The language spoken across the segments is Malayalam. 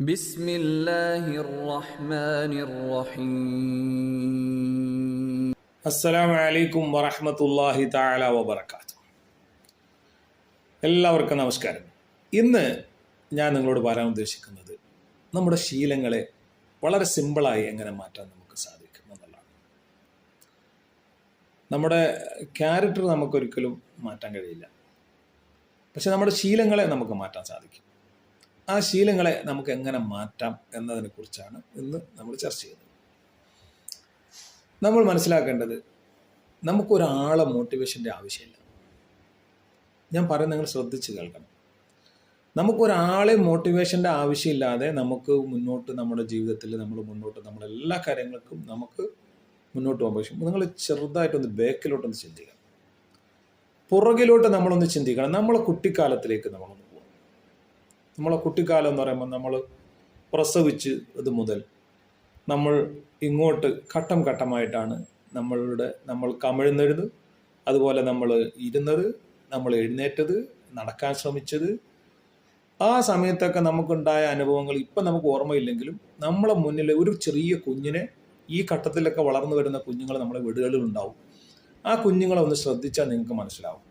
بسم الله الرحمن الرحيم അസ്സലാമു അലൈക്കും വറഹ്മത്തുള്ളാഹി തആല വബറകാത്തു എല്ലാവർക്കും നമസ്കാരം ഇന്ന് ഞാൻ നിങ്ങളോട് പറയാൻ ഉദ്ദേശിക്കുന്നത് നമ്മുടെ ശീലങ്ങളെ വളരെ സിമ്പിളായി എങ്ങനെ മാറ്റാൻ നമുക്ക് സാധിക്കും എന്നുള്ളതാണ് നമ്മുടെ ക്യാരക്ടർ നമുക്കൊരിക്കലും മാറ്റാൻ കഴിയില്ല പക്ഷെ നമ്മുടെ ശീലങ്ങളെ നമുക്ക് മാറ്റാൻ സാധിക്കും ആ ശീലങ്ങളെ നമുക്ക് എങ്ങനെ മാറ്റാം എന്നതിനെ കുറിച്ചാണ് ഇന്ന് നമ്മൾ ചർച്ച ചെയ്യുന്നത്. നമ്മൾ മനസ്സിലാക്കേണ്ടത് നമുക്കൊരാളെ മോട്ടിവേഷന്റെ ആവശ്യമില്ല. ഞാൻ പറയുന്നത് നിങ്ങൾ ശ്രദ്ധിച്ച് കേൾക്കണം. നമുക്കൊരാളെ മോട്ടിവേഷന്റെ ആവശ്യമില്ലാതെ നമുക്ക് മുന്നോട്ട് നമ്മുടെ ജീവിതത്തിൽ നമ്മൾ മുന്നോട്ട് നമ്മുടെ എല്ലാ കാര്യങ്ങൾക്കും നമുക്ക് മുന്നോട്ട് പോകാൻ പക്ഷേ നിങ്ങൾ ചെറുതായിട്ടൊന്ന് ബേക്കിലോട്ടൊന്ന് ചിന്തിക്കണം. പുറകിലോട്ട് നമ്മളൊന്ന് ചിന്തിക്കണം. നമ്മളെ കുട്ടിക്കാലത്തിലേക്ക് നമ്മളൊന്ന് നമ്മളെ കുട്ടിക്കാലം എന്ന് പറയുമ്പോൾ നമ്മൾ പ്രസവിച്ച് ഇത് മുതൽ നമ്മൾ ഇങ്ങോട്ട് ഘട്ടം ഘട്ടമായിട്ടാണ് നമ്മളുടെ നമ്മൾ കമിഴ്ന്നരുത് അതുപോലെ നമ്മൾ ഇരുന്നത് നമ്മൾ എഴുന്നേറ്റത് നടക്കാൻ ശ്രമിച്ചത്. ആ സമയത്തൊക്കെ നമുക്കുണ്ടായ അനുഭവങ്ങൾ ഇപ്പം നമുക്ക് ഓർമ്മയില്ലെങ്കിലും നമ്മളെ മുന്നിൽ ഒരു ചെറിയ കുഞ്ഞിനെ ഈ ഘട്ടത്തിലൊക്കെ വളർന്നു വരുന്ന കുഞ്ഞുങ്ങൾ നമ്മളെ വീടുകളിൽ ഉണ്ടാവും ആ കുഞ്ഞുങ്ങളെ ഒന്ന് ശ്രദ്ധിച്ചാൽ നിങ്ങൾക്ക് മനസ്സിലാവും.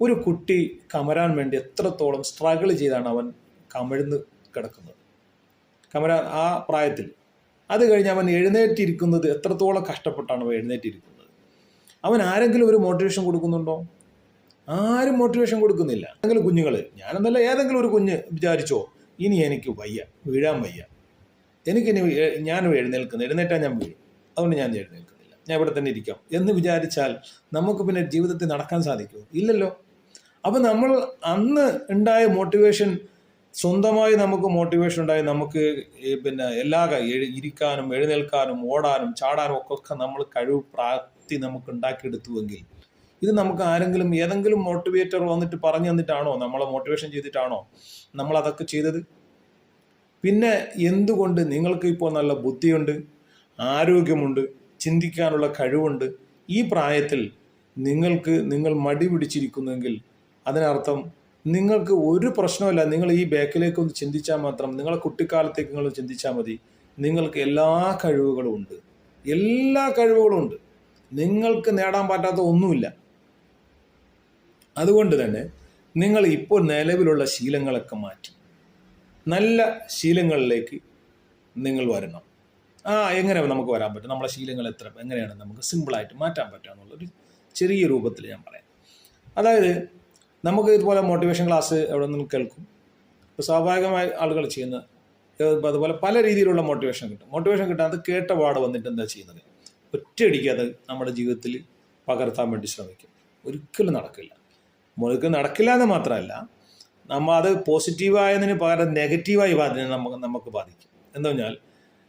ഒരു കുട്ടി കമരാൻ വേണ്ടി എത്രത്തോളം സ്ട്രഗിൾ ചെയ്താണ് അവൻ കമിഴ്ന്ന് കിടക്കുന്നത്. കമര ആ പ്രായത്തിൽ. അത് കഴിഞ്ഞ് അവൻ എഴുന്നേറ്റിരിക്കുന്നത് എത്രത്തോളം കഷ്ടപ്പെട്ടാണ് അവൻ എഴുന്നേറ്റിരിക്കുന്നത്. അവൻ ആരെങ്കിലും ഒരു മോട്ടിവേഷൻ കൊടുക്കുന്നുണ്ടോ? ആരും മോട്ടിവേഷൻ കൊടുക്കുന്നില്ല. ഏതെങ്കിലും കുഞ്ഞുങ്ങൾ ഞാനെന്നല്ല ഏതെങ്കിലും ഒരു കുഞ്ഞ് വിചാരിച്ചോ ഇനി എനിക്ക് വയ്യ വീഴാൻ വയ്യ. എനിക്കിനി ഞാൻ എഴുന്നേൽക്കുന്നു എഴുന്നേറ്റാൽ ഞാൻ വീഴും. അതുകൊണ്ട് ഞാൻ എഴുന്നേൽക്കുന്നില്ല. ഞാൻ ഇവിടെ തന്നെ ഇരിക്കാം എന്ന് വിചാരിച്ചാൽ നമുക്ക് പിന്നെ ജീവിതത്തിൽ നടക്കാൻ സാധിക്കുമോ? ഇല്ലല്ലോ. അപ്പം നമ്മൾ അന്ന് ഉണ്ടായ മോട്ടിവേഷൻ സ്വന്തമായി നമുക്ക് മോട്ടിവേഷൻ ഉണ്ടായി നമുക്ക് പിന്നെ എല്ലാ ഇരിക്കാനും എഴുന്നേൽക്കാനും ഓടാനും ചാടാനും ഒക്കെ നമ്മൾ കഴിവ് പ്രാപ്തി നമുക്ക് ഉണ്ടാക്കിയെടുത്തുവെങ്കിൽ ഇത് നമുക്ക് ആരെങ്കിലും ഏതെങ്കിലും മോട്ടിവേറ്റർ വന്നിട്ട് പറഞ്ഞു തന്നിട്ടാണോ നമ്മളെ മോട്ടിവേഷൻ ചെയ്തിട്ടാണോ നമ്മൾ അതൊക്കെ ചെയ്തത്? പിന്നെ എന്തുകൊണ്ട് നിങ്ങൾക്ക് ഇപ്പോൾ നല്ല ബുദ്ധിയുണ്ട് ആരോഗ്യമുണ്ട് ചിന്തിക്കാനുള്ള കഴിവുണ്ട്? ഈ പ്രായത്തിൽ നിങ്ങൾക്ക് നിങ്ങൾ മടി പിടിച്ചിരിക്കുന്നെങ്കിൽ അതിനർത്ഥം നിങ്ങൾക്ക് ഒരു പ്രശ്നമില്ല നിങ്ങൾ ഈ ബാക്കിലേക്ക് ഒന്ന് ചിന്തിച്ചാൽ മാത്രം നിങ്ങളെ കുട്ടിക്കാലത്തേക്ക് നിങ്ങൾ ചിന്തിച്ചാൽ മതി. നിങ്ങൾക്ക് എല്ലാ കഴിവുകളും ഉണ്ട്. എല്ലാ കഴിവുകളും ഉണ്ട്. നിങ്ങൾക്ക് നേടാൻ പറ്റാത്ത ഒന്നുമില്ല. അതുകൊണ്ട് തന്നെ നിങ്ങൾ ഇപ്പോൾ നിലവിലുള്ള ശീലങ്ങളൊക്കെ മാറ്റി. നല്ല ശീലങ്ങളിലേക്ക് നിങ്ങൾ വരണം. ആ എങ്ങനെ നമുക്ക് വരാൻ പറ്റും? നമ്മളെ ശീലങ്ങൾ എത്ര എങ്ങനെയാണ് നമുക്ക് സിമ്പിളായിട്ട് മാറ്റാൻ പറ്റുക എന്നുള്ളൊരു ചെറിയ രൂപത്തിൽ ഞാൻ പറയാം. അതായത് നമുക്ക് ഇതുപോലെ മോട്ടിവേഷൻ ക്ലാസ് എവിടെ നിന്നും കേൾക്കും? ഇപ്പോൾ സ്വാഭാവികമായി ആളുകൾ ചെയ്യുന്ന അതുപോലെ പല രീതിയിലുള്ള മോട്ടിവേഷൻ കിട്ടും. മോട്ടിവേഷൻ കിട്ടാൻ അത് കേട്ട പാട് വന്നിട്ട് എന്താ ചെയ്യുന്നത്? ഒറ്റയടിക്ക് അത് നമ്മുടെ ജീവിതത്തിൽ പകർത്താൻ വേണ്ടി ശ്രമിക്കും. ഒരിക്കലും നടക്കില്ല. ഒരിക്കലും നടക്കില്ല എന്ന് മാത്രമല്ല നമ്മൾ അത് പോസിറ്റീവായതിന് പകരം നെഗറ്റീവായി ബാധി നമുക്ക് നമുക്ക് ബാധിക്കും. എന്താ പറഞ്ഞാൽ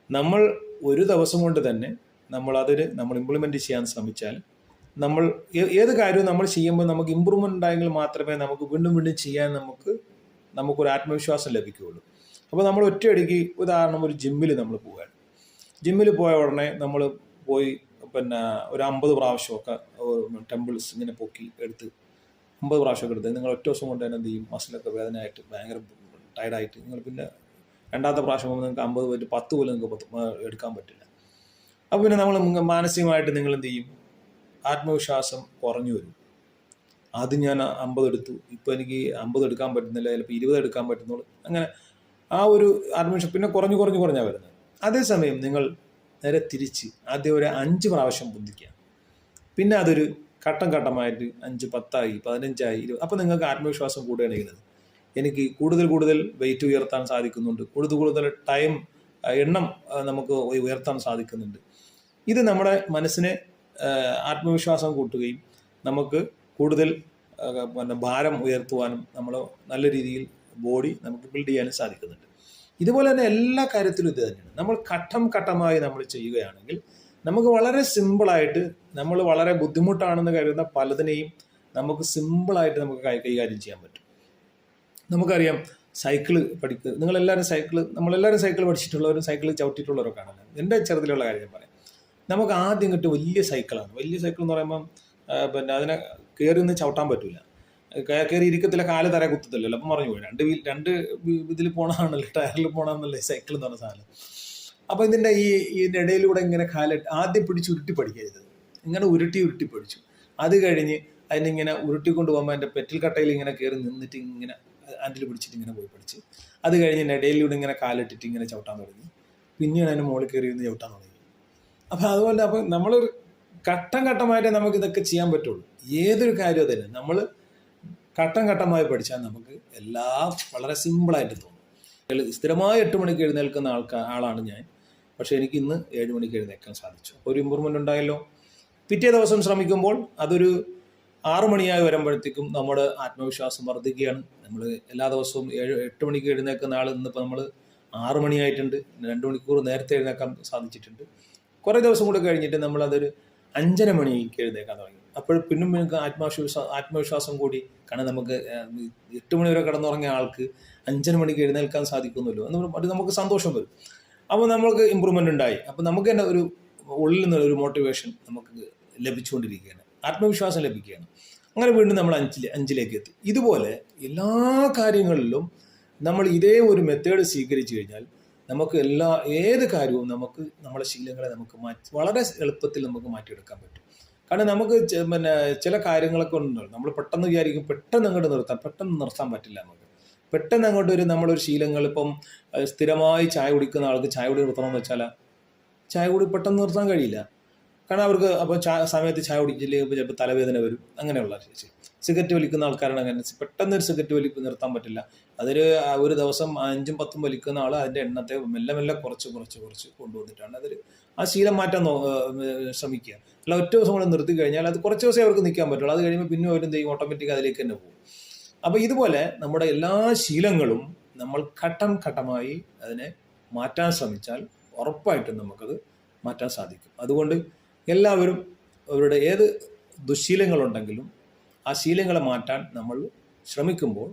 നമ്മൾ ഒരു ദിവസം കൊണ്ട് തന്നെ നമ്മൾ അതിന് നമ്മൾ ഇംപ്ലിമെന്റ് ചെയ്യാൻ ശ്രമിച്ചാൽ നമ്മൾ ഏത് കാര്യവും നമ്മൾ ചെയ്യുമ്പോൾ നമുക്ക് ഇമ്പ്രൂവ്മെന്റ് ഉണ്ടായെങ്കിൽ മാത്രമേ നമുക്ക് വീണ്ടും വീണ്ടും ചെയ്യാൻ നമുക്ക് നമുക്കൊരു ആത്മവിശ്വാസം ലഭിക്കുകയുള്ളൂ. അപ്പോൾ നമ്മൾ ഒറ്റയടിക്ക് ഉദാഹരണം ഒരു ജിമ്മിൽ നമ്മൾ പോവുകയാണ്. ജിമ്മിൽ പോയ ഉടനെ നമ്മൾ പോയി പിന്നെ ഒരു അമ്പത് പ്രാവശ്യമൊക്കെ ടെമ്പിൾസ് ഇങ്ങനെ പൊക്കി എടുത്ത് അമ്പത് പ്രാവശ്യമൊക്കെ എടുത്ത് നിങ്ങൾ ഒറ്റ ദിവസം കൊണ്ട് തന്നെ എന്ത് ചെയ്യും? മസിലൊക്കെ വേദനയായിട്ട് ഭയങ്കര ടയർഡായിട്ട് നിങ്ങൾ പിന്നെ രണ്ടാമത്തെ പ്രാവശ്യം പോകുമ്പോൾ നിങ്ങൾക്ക് അമ്പത് പറ്റും പത്ത് പോലും നിങ്ങൾക്ക് എടുക്കാൻ പറ്റില്ല. അപ്പോൾ പിന്നെ നമ്മൾ മാനസികമായിട്ട് നിങ്ങൾ എന്ത് ചെയ്യും? ആത്മവിശ്വാസം കുറഞ്ഞു വരും. ആദ്യം ഞാൻ അമ്പത് എടുത്തു. ഇപ്പോൾ എനിക്ക് അമ്പത് എടുക്കാൻ പറ്റുന്നില്ല ചിലപ്പോൾ ഇരുപത് എടുക്കാൻ പറ്റുന്നുള്ളൂ. അങ്ങനെ ആ ഒരു ആത്മവിശ്വാസം പിന്നെ കുറഞ്ഞു കുറഞ്ഞു കുറഞ്ഞാണ് വരുന്നത്. അതേസമയം നിങ്ങൾ നേരെ തിരിച്ച് ആദ്യം ഒരു അഞ്ച് പ്രാവശ്യം ബുദ്ധിക്കുക. പിന്നെ അതൊരു ഘട്ടം ഘട്ടമായിട്ട് അഞ്ച് പത്തായി പതിനഞ്ചായി ഇരുപത് അപ്പോൾ നിങ്ങൾക്ക് ആത്മവിശ്വാസം കൂടുകയാണ് ചെയ്യുന്നത്. എനിക്ക് കൂടുതൽ കൂടുതൽ വെയിറ്റ് ഉയർത്താൻ സാധിക്കുന്നുണ്ട്. കൂടുതൽ കൂടുതൽ ടൈം എണ്ണം നമുക്ക് ഉയർത്താൻ സാധിക്കുന്നുണ്ട്. ഇത് നമ്മുടെ മനസ്സിനെ ആത്മവിശ്വാസം കൂട്ടുകയും നമുക്ക് കൂടുതൽ പിന്നെ ഭാരം ഉയർത്തുവാനും നമ്മൾ നല്ല രീതിയിൽ ബോഡി നമുക്ക് ബിൽഡ് ചെയ്യാനും സാധിക്കുന്നുണ്ട്. ഇതുപോലെ തന്നെ എല്ലാ കാര്യത്തിലും ഇത് തന്നെയാണ്. നമ്മൾ ഘട്ടം ഘട്ടമായി നമ്മൾ ചെയ്യുകയാണെങ്കിൽ നമുക്ക് വളരെ സിമ്പിളായിട്ട് നമ്മൾ വളരെ ബുദ്ധിമുട്ടാണെന്ന് കരുതുന്ന പലതിനെയും നമുക്ക് സിമ്പിളായിട്ട് നമുക്ക് കൈകാര്യം ചെയ്യാൻ പറ്റും. നമുക്കറിയാം സൈക്കിൾ പഠിക്കുക നിങ്ങളെല്ലാവരും സൈക്കിൾ നമ്മളെല്ലാവരും സൈക്കിൾ പഠിച്ചിട്ടുള്ളവരും സൈക്കിൾ ചവിട്ടിയിട്ടുള്ളവരൊക്കെ ആണല്ലോ. എന്റെ ചെറുതിലുള്ള കാര്യം ഞാൻ പറയാം. നമുക്ക് ആദ്യം കിട്ടിയ വലിയ സൈക്കിളാണ്. വലിയ സൈക്കിൾ എന്ന് പറയുമ്പം പിന്നെ അതിനെ കയറി നിന്ന് ചവിട്ടാൻ പറ്റില്ല കയറി ഇരിക്കത്തില്ല കാൽ തറ കുത്തത്തില്ലല്ലോ. അപ്പം പറഞ്ഞു പോയി. രണ്ട് വീൽ രണ്ട് ഇതിൽ പോണാണല്ലോ ടയറിൽ പോകണമെന്നല്ലേ സൈക്കിൾ എന്ന് പറഞ്ഞ സാധനം. അപ്പോൾ ഇതിന്റെ ഈ ഇതിന്റെ ഇടയിലൂടെ ഇങ്ങനെ കാലിട്ട് ആദ്യം പിടിച്ച് ഉരുട്ടി പഠിക്കുക ചെയ്തത് ഇങ്ങനെ ഉരുട്ടി ഉരുട്ടി പഠിച്ചു. അത് കഴിഞ്ഞ് അതിനിങ്ങനെ ഉരുട്ടിക്കൊണ്ട് പോകുമ്പോൾ അതിന്റെ പെറ്റിൽ കട്ടയിൽ ഇങ്ങനെ കയറി നിന്നിട്ട് ഇങ്ങനെ അതിൽ പിടിച്ചിട്ട് ഇങ്ങനെ പോയി പഠിച്ച്. അത് കഴിഞ്ഞ് ഇടയിലൂടെ ഇങ്ങനെ കാലിട്ടിട്ട് ഇങ്ങനെ ചവിട്ടാൻ തുടങ്ങി. പിന്നെയാണ് അതിന് മുകളിൽ കയറി ഇരുന്ന് ചവിട്ടാൻ തുടങ്ങി. അപ്പോൾ അതുപോലെ അപ്പൊ നമ്മൾ ഘട്ടം ഘട്ടമായിട്ടേ നമുക്ക് ഇതൊക്കെ ചെയ്യാൻ പറ്റുള്ളൂ. ഏതൊരു കാര്യവും തന്നെ നമ്മൾ ഘട്ടം ഘട്ടമായി പഠിച്ചാൽ നമുക്ക് എല്ലാം വളരെ സിമ്പിളായിട്ട് തോന്നും. സ്ഥിരമായി എട്ട് മണിക്ക് എഴുന്നേൽക്കുന്ന ആൾക്കാർ ആളാണ് ഞാൻ. പക്ഷേ എനിക്ക് ഇന്ന് ഏഴ് മണിക്ക് എഴുന്നേൽക്കാൻ സാധിച്ചു. ഒരു ഇമ്പ്രൂവ്മെന്റ് ഉണ്ടായല്ലോ. പിറ്റേ ദിവസം ശ്രമിക്കുമ്പോൾ അതൊരു ആറു മണിയായി വരുമ്പോഴത്തേക്കും നമ്മുടെ ആത്മവിശ്വാസം വർദ്ധിക്കുകയാണ്. നമ്മൾ എല്ലാ ദിവസവും ഏഴ് എട്ട് മണിക്ക് എഴുന്നേൽക്കുന്ന ആൾ ഇന്നിപ്പോൾ നമ്മൾ ആറ് മണിയായിട്ടുണ്ട്. രണ്ട് മണിക്കൂർ നേരത്തെ എഴുന്നേക്കാൻ സാധിച്ചിട്ടുണ്ട്. കുറേ ദിവസം കൂടെ കഴിഞ്ഞിട്ട് നമ്മളതൊരു അഞ്ചര മണിക്ക് എഴുന്നേക്കാൻ തുടങ്ങി. അപ്പോൾ പിന്നും നിങ്ങൾക്ക് ആത്മവിശ്വാസം ആത്മവിശ്വാസം കൂടി കാരണം നമുക്ക് എട്ട് മണി വരെ കിടന്നുറങ്ങിയ ആൾക്ക് അഞ്ചര മണിക്ക് എഴുന്നേൽക്കാൻ സാധിക്കുമല്ലോ എന്ന് അത് നമുക്ക് സന്തോഷം വരും. അപ്പോൾ നമുക്ക് ഇമ്പ്രൂവ്മെന്റ് ഉണ്ടായി. അപ്പോൾ നമുക്ക് തന്നെ ഒരു ഉള്ളിൽ നിന്ന് ഒരു മോട്ടിവേഷൻ നമുക്ക് ലഭിച്ചുകൊണ്ടിരിക്കുകയാണ്. ആത്മവിശ്വാസം ലഭിക്കുകയാണ്. അങ്ങനെ വീണ്ടും നമ്മൾ അഞ്ചിൽ അഞ്ചിലേക്ക് എത്തി. ഇതുപോലെ എല്ലാ കാര്യങ്ങളിലും നമ്മൾ ഇതേ ഒരു മെത്തേഡ് സ്വീകരിച്ചു കഴിഞ്ഞാൽ നമുക്ക് എല്ലാ ഏത് കാര്യവും നമുക്ക് നമ്മുടെ ശീലങ്ങളെ നമുക്ക് മാറ്റി വളരെ എളുപ്പത്തിൽ നമുക്ക് മാറ്റിയെടുക്കാൻ പറ്റും. കാരണം നമുക്ക് പിന്നെ ചില കാര്യങ്ങളൊക്കെ ഉണ്ടല്ലോ. നമ്മൾ പെട്ടെന്ന് വിചാരിക്കും പെട്ടെന്ന് അങ്ങോട്ട് നിർത്താൻ പെട്ടെന്ന് നിർത്താൻ പറ്റില്ല നമുക്ക്. പെട്ടെന്ന് അങ്ങോട്ട് ഒരു നമ്മളൊരു ശീലങ്ങൾ ഇപ്പം സ്ഥിരമായി ചായ കുടിക്കുന്ന ആൾക്ക് ചായ കുടി നിർത്തണമെന്ന് വെച്ചാൽ ചായ കുടി പെട്ടെന്ന് നിർത്താൻ കഴിയില്ല. കാരണം അവർക്ക് അപ്പോൾ ചാ സമയത്ത് ചായ കുടിച്ചില്ലെങ്കിൽ ചിലപ്പോൾ തലവേദന വരും. അങ്ങനെയുള്ള ശേഷി സിഗരറ്റ് വലിക്കുന്ന ആൾക്കാരാണ് അങ്ങനെ. പെട്ടെന്ന് ഒരു സിഗരറ്റ് വലിപ്പ് നിർത്താൻ പറ്റില്ല. അതൊരു ഒരു ദിവസം അഞ്ചും പത്തും വലിക്കുന്ന ആൾ അതിന്റെ എണ്ണത്തെ മെല്ലെ മെല്ലെ കുറച്ച് കുറച്ച് കുറച്ച് കൊണ്ടുവന്നിട്ടാണ് അതൊരു ആ ശീലം മാറ്റാൻ ശ്രമിക്കുക. അല്ല ഒറ്റ ദിവസം കൂടെ നിർത്തി കഴിഞ്ഞാൽ അത് കുറച്ച് ദിവസമേ അവർക്ക് നിൽക്കാൻ പറ്റുള്ളൂ. അത് കഴിയുമ്പോൾ പിന്നെ അവരും ചെയ്യും? ഓട്ടോമാറ്റിക് അതിലേക്ക് തന്നെ പോകും. അപ്പോൾ ഇതുപോലെ നമ്മുടെ എല്ലാ ശീലങ്ങളും നമ്മൾ ഘട്ടം ഘട്ടമായി അതിനെ മാറ്റാൻ ശ്രമിച്ചാൽ ഉറപ്പായിട്ടും നമുക്കത് മാറ്റാൻ സാധിക്കും. അതുകൊണ്ട് എല്ലാവരും അവരുടെ ഏത് ദുശീലങ്ങളുണ്ടെങ്കിലും ആ ശീലങ്ങളെ മാറ്റാൻ നമ്മൾ ശ്രമിക്കുമ്പോൾ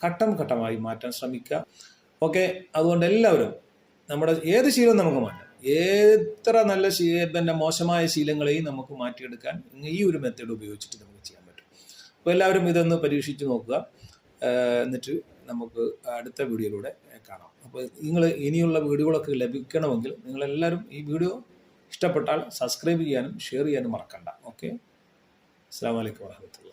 ഘട്ടം ഘട്ടമായി മാറ്റാൻ ശ്രമിക്കുക. ഓക്കെ അതുകൊണ്ട് എല്ലാവരും നമ്മുടെ ഏത് ശീലവും നമുക്ക് മാറ്റാം. എത്ര നല്ല ശീ പിന്നെ മോശമായ ശീലങ്ങളെയും നമുക്ക് മാറ്റിയെടുക്കാൻ ഈ ഒരു മെത്തേഡ് ഉപയോഗിച്ചിട്ട് നമുക്ക് ചെയ്യാൻ പറ്റും. അപ്പോൾ എല്ലാവരും ഇതൊന്ന് പരീക്ഷിച്ച് നോക്കുക. എന്നിട്ട് നമുക്ക് അടുത്ത വീഡിയോയിലൂടെ കാണാം. അപ്പോൾ നിങ്ങൾ ഇനിയുള്ള വീഡിയോകളൊക്കെ ലഭിക്കണമെങ്കിൽ നിങ്ങളെല്ലാവരും ഈ വീഡിയോ ഇഷ്ടപ്പെട്ടാൽ സബ്സ്ക്രൈബ് ചെയ്യാനും ഷെയർ ചെയ്യാനും മറക്കണ്ട. ഓക്കെ അസ്സാം വലൈക്കും വാഹമത്തുള്ള